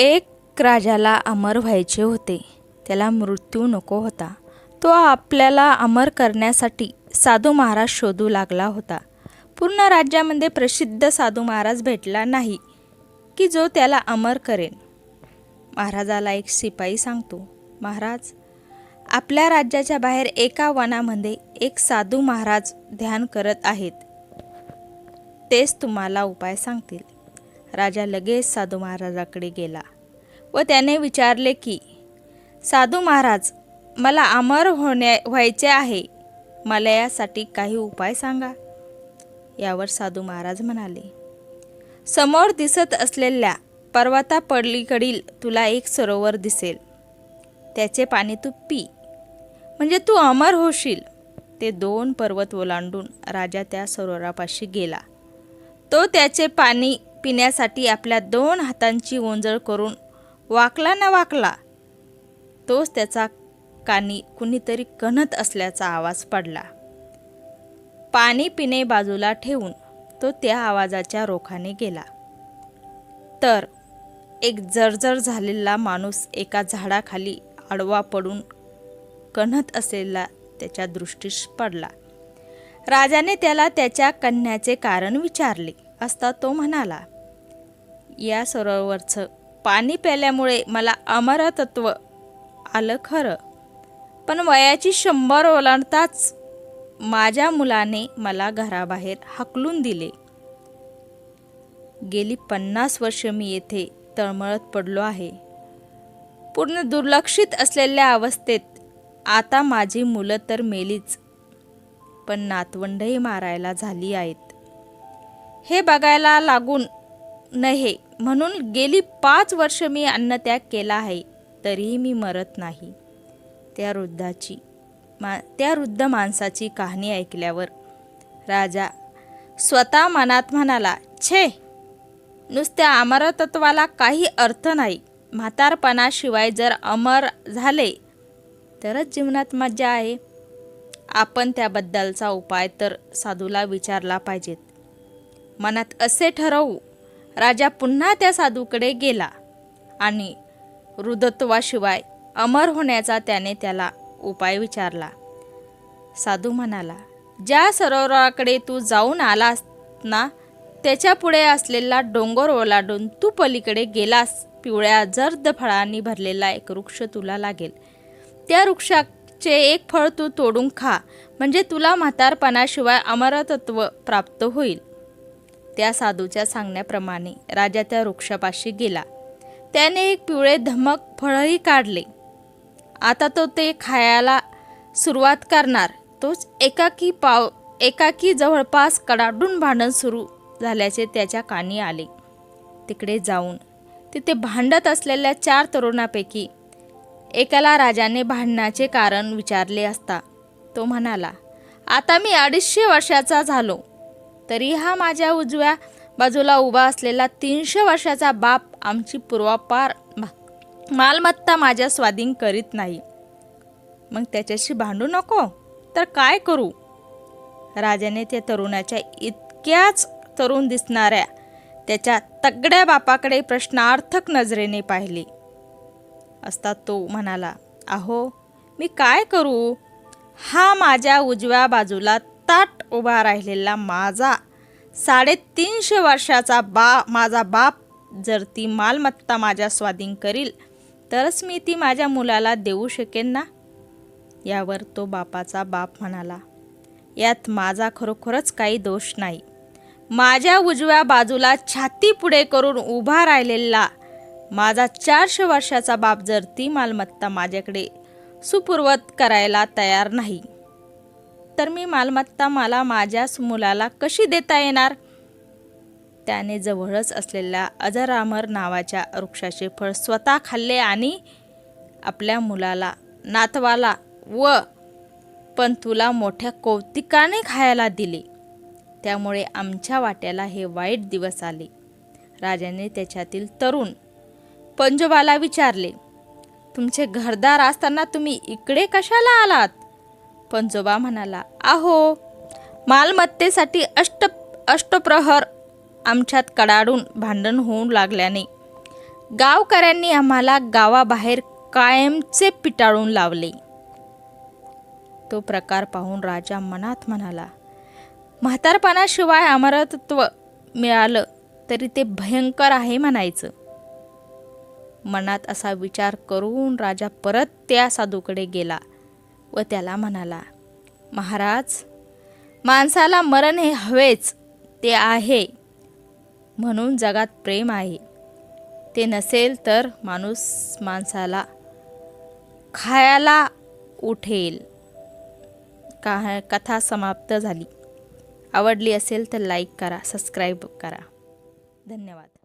एक राजाला अमर व्हायचे होते. त्याला मृत्यू नको होता. तो आपल्याला अमर करण्यासाठी साधू महाराज शोधू लागला होता. पूर्ण राज्यामध्ये प्रसिद्ध साधू महाराज भेटला नाही की जो त्याला अमर करेन. महाराजाला एक शिपाई सांगतो महाराज आपल्या राज्याच्या बाहेर एका वनामध्ये एक साधू महाराज ध्यान करत आहेत. तेच तुम्हाला उपाय सांगतील. राजा लगेच साधू महाराजाकडे गेला. व त्याने विचारले की साधू महाराज मला अमर होण्या व्हायचे आहे. मला यासाठी काही उपाय सांगा. यावर साधू महाराज म्हणाले समोर दिसत असलेल्या पर्वता पडलीकडील तुला एक सरोवर दिसेल. त्याचे पाणी तू पी. म्हणजे तू अमर होशील. ते दोन पर्वत ओलांडून राजा त्या सरोवरापाशी गेला. तो त्याचे पाणी पिण्यासाठी आपल्या दोन हातांची ओंजळ करून वाकला ना वाकला. तोच त्याचा कानी कुणीतरी कणत असल्याचा आवाज पडला. पाणी पिणे बाजूला ठेवून तो त्या आवाजाच्या रोखाने गेला. तर एक जर्जर झालेला माणूस एका झाडाखाली आडवा पडून कणत असलेला त्याच्या दृष्टीस पडला. राजाने त्याला त्याच्या कन्याचे कारण विचारले असता तो म्हणाला या सरोवरचं पाणी प्याल्यामुळे मला अमरतत्व आलं खरं. पण वयाची शंभर ओलांडताच माझ्या मुलाने मला घराबाहेर हकलून दिले. गेली पन्नास वर्ष मी येथे तळमळत पडलो आहे. पूर्ण दुर्लक्षित असलेल्या अवस्थेत आता माझी मुलं तर मेलीच पण नातवंडही मारायला झाली आहेत. हे बघायला लागून नये म्हणून गेली पाच वर्ष मी अन्नत्याग केला आहे तरीही मी मरत नाही. त्या वृद्धाची मा त्या वृद्ध माणसाची कहाणी ऐकल्यावर राजा स्वतः मनात म्हणाला छे नुसत्या अमरतत्वाला काही अर्थ नाही. म्हातारपणाशिवाय जर अमर झाले तरच जीवनात मज्जा आहे. आपण त्याबद्दलचा उपाय तर साधूला विचारला पाहिजेत. मनात असे ठरवू राजा पुन्हा त्या साधूकडे गेला आणि रुदत्वाशिवाय अमर होण्याचा त्याने त्याला उपाय विचारला. साधू म्हणाला ज्या सरोवराकडे तू जाऊन आलास ना त्याच्या पुढे असलेला डोंगर ओलांडून तू पलीकडे गेलास. पिवळ्या जर्द फळांनी भरलेला एक वृक्ष तुला लागेल. त्या वृक्षाचे एक फळ तू तोडून खा. म्हणजे तुला म्हातारपणाशिवाय अमरतत्व प्राप्त होईल. त्या साधूच्या सांगण्याप्रमाणे राजा त्या वृक्षापाशी गेला. त्याने एक पिवळे धमक फळही काढले. आता तो ते खायला सुरुवात करणार. तोच एकाकी पाव एकाकी जवळपास कडाडून भांडण सुरू झाल्याचे त्याच्या कानी आले. तिकडे जाऊन तिथे भांडत असलेल्या चार तरुणापैकी एकाला राजाने भांडणाचे कारण विचारले असता तो म्हणाला आता मी अडीचशे वर्षाचा झालो. तरी हा माझ्या उजव्या बाजूला उभा असलेला तीनशे वर्षाचा बाप आमची पूर्वापार मालमत्ता माझ्या स्वाधीन करीत नाही. मग त्याच्याशी भांडू नको? तर काय करू? राजाने त्या तरुणाच्या इतक्याच तरुण दिसणाऱ्या त्याच्या तगड्या बापाकडे प्रश्नार्थक नजरेने पाहिले. असता तो म्हणाला अहो मी काय करू? हा माझ्या उजव्या बाजूला ताट उभा राहिलेला माझा साडेतीनशे वर्षाचा बा माझा बाप जर ती मालमत्ता माझ्या स्वाधीन करील तरच मी ती माझ्या मुलाला देऊ शकेन ना? यावर तो बापाचा बाप म्हणाला. यात माझा खरोखरच काही दोष नाही. माझ्या उजव्या बाजूला छाती पुढे करून उभा राहिलेला माझा चारशे वर्षाचा बाप जर ती मालमत्ता माझ्याकडे सुपूर्वत करायला तयार नाही. तर मी मालमत्ता मला माझ्याच मुलाला कशी देता येणार? त्याने जवळच असलेल्या अजरामर नावाच्या वृक्षाचे फळ स्वतः खाल्ले आणि आपल्या मुलाला नातवाला व पण तुला मोठ्या कौतिकाने खायला दिले. त्यामुळे आमच्या वाट्याला हे वाईट दिवस आले. राजाने त्याच्यातील तरुण पंजोबाला विचारले तुमचे घरदार असताना तुम्ही इकडे कशाला आलात? पंजोबा म्हणाला आहो मालमत्तेसाठी अष्ट अष्टप्रहर आमच्यात कडाडून भांडण होऊ लागल्याने गावकऱ्यांनी आम्हाला गावाबाहेर कायमचे पिटाळून लावले. तो प्रकार पाहून राजा मनात म्हणाला म्हातारपणाशिवाय अमरत्व मिळालं तरी ते भयंकर आहे म्हणायचं. मनात असा विचार करून राजा परत त्या साधूकडे गेला. व त्याला म्हणाला महाराज माणसाला मरण हे हवेच ते आहे. म्हणून जगात प्रेम आहे. ते नसेल तर माणूस माणसाला खायला उठेल. का कथा समाप्त झाली. आवडली असेल तर लाईक करा सबस्क्राईब करा. धन्यवाद.